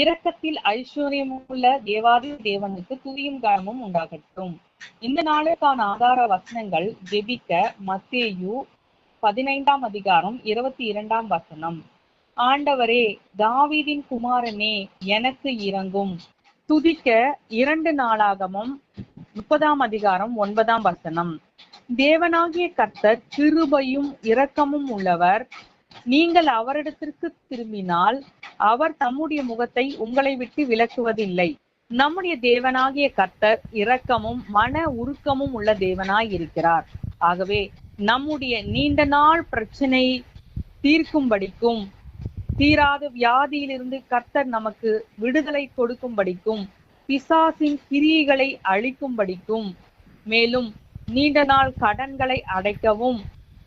இரக்கத்தில் ஐஸ்வர்யமுள்ள தேவாதி தேவனுக்கு துதியும் காரணமும் உண்டாகட்டும். இந்த நாளுக்கான ஆதார வசனங்கள் ஜெபிக்க மத்தேயு பதினைந்தாம் அதிகாரம் இருபத்தி இரண்டாம் வசனம். ஆண்டவரே தாவீதின் குமாரனே எனக்கு இறங்கும் துதிக்க இரண்டு நாளாகமும் முப்பதாம் அதிகாரம் ஒன்பதாம் வசனம். தேவனாகிய கர்த்தர் கிருபையும் இரக்கமும் உள்ளவர். நீங்கள் அவரிடத்திற்கு திரும்பினால் அவர் தம்முடைய முகத்தை உங்களை விட்டு விலக்குவதில்லை. நம்முடைய தேவனாகிய கர்த்தர் இரக்கமும் மன உருக்கமும் உள்ள தேவனாய் இருக்கிறார். ஆகவே நம்முடைய நீண்ட நாள் பிரச்சனை தீர்க்கும்படிக்கும் தீராத வியாதியிலிருந்து கர்த்தர் நமக்கு விடுதலை கொடுக்கும்படிக்கும் பிசாசின் கிரியைகளை அழிக்கும்படிக்கும் மேலும் நீண்ட நாள் கடன்களை அடைக்கவும்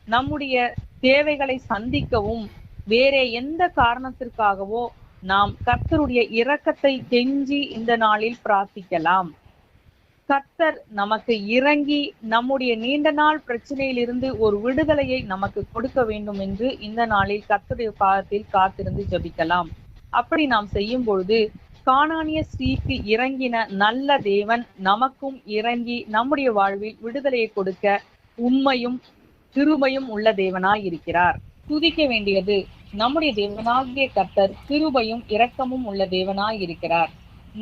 நம்முடைய தேவைகளை சந்திக்கவும் வேற எந்த காரணத்திற்காகவோ நாம் கர்த்தருடைய இரக்கத்தை கெஞ்சி இந்த நாளில் பிரார்த்திக்கலாம். கர்த்தர் நமக்கு இறங்கி நம்முடைய நீண்ட நாள் பிரச்சனையிலிருந்து ஒரு விடுதலையை நமக்கு கொடுக்க வேண்டும் என்று இந்த நாளில் கர்த்தருடைய பாதத்தில் காத்திருந்து ஜபிக்கலாம். அப்படி நாம் செய்யும் பொழுது காணானிய ஸ்ரீக்கு இறங்கின நல்ல தேவன் நமக்கும் இறங்கி நம்முடைய வாழ்வில் விடுதலையை கொடுக்க உண்மையும் கிருபையும் உள்ள தேவனாய் இருக்கிறார். துதிக்க வேண்டியது. நம்முடைய தேவனாகிய கர்த்தர் கிருபையும் இரக்கமும் உள்ள தேவனாய் இருக்கிறார்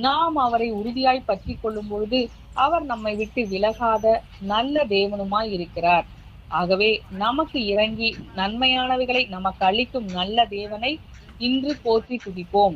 நாம் அவரை உறுதியாய் பற்றி கொள்ளும் பொழுது அவர் நம்மை விட்டு விலகாத நல்ல தேவனுமாய் இருக்கிறார் ஆகவே நமக்கு இறங்கி நன்மையானவைகளை நமக்கு அளிக்கும் நல்ல தேவனை இன்று போற்றி துதிப்போம்.